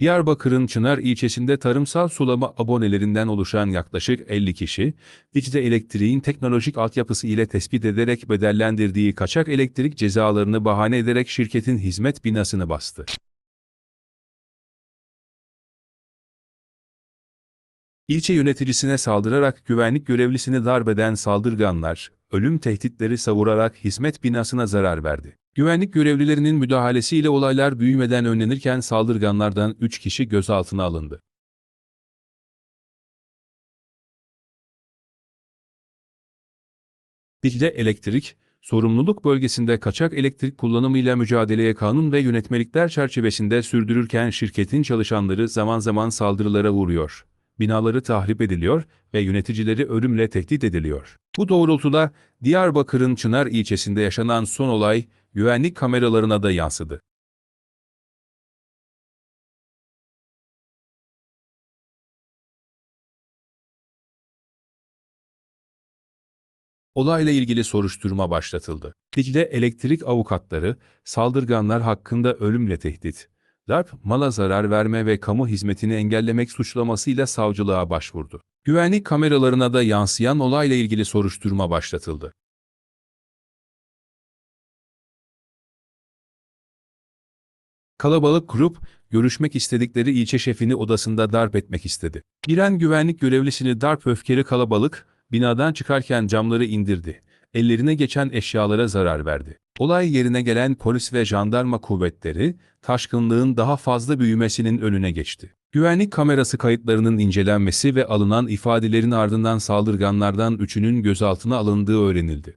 Diyarbakır'ın Çınar ilçesinde tarımsal sulama abonelerinden oluşan yaklaşık 50 kişi, Dicle Elektriğin teknolojik altyapısı ile tespit ederek bedellendirdiği kaçak elektrik cezalarını bahane ederek şirketin hizmet binasını bastı. İlçe yöneticisine saldırarak güvenlik görevlisini darbeden saldırganlar, ölüm tehditleri savurarak hizmet binasına zarar verdi. Güvenlik görevlilerinin müdahalesiyle olaylar büyümeden önlenirken saldırganlardan 3 kişi gözaltına alındı. Dicle Elektrik, sorumluluk bölgesinde kaçak elektrik kullanımıyla mücadeleye kanun ve yönetmelikler çerçevesinde sürdürürken şirketin çalışanları zaman zaman saldırılara uğruyor, binaları tahrip ediliyor ve yöneticileri ölümle tehdit ediliyor. Bu doğrultuda Diyarbakır'ın Çınar ilçesinde yaşanan son olay güvenlik kameralarına da yansıdı. Olayla ilgili soruşturma başlatıldı. Dicle elektrik avukatları, saldırganlar hakkında ölümle tehdit, darp, mala zarar verme ve kamu hizmetini engellemek suçlamasıyla savcılığa başvurdu. Güvenlik kameralarına da yansıyan olayla ilgili soruşturma başlatıldı. Kalabalık grup, görüşmek istedikleri ilçe şefini odasında darp etmek istedi. Giren güvenlik görevlisini darp öfkeli kalabalık, binadan çıkarken camları indirdi. Ellerine geçen eşyalara zarar verdi. Olay yerine gelen polis ve jandarma kuvvetleri, taşkınlığın daha fazla büyümesinin önüne geçti. Güvenlik kamerası kayıtlarının incelenmesi ve alınan ifadelerin ardından saldırganlardan üçünün gözaltına alındığı öğrenildi.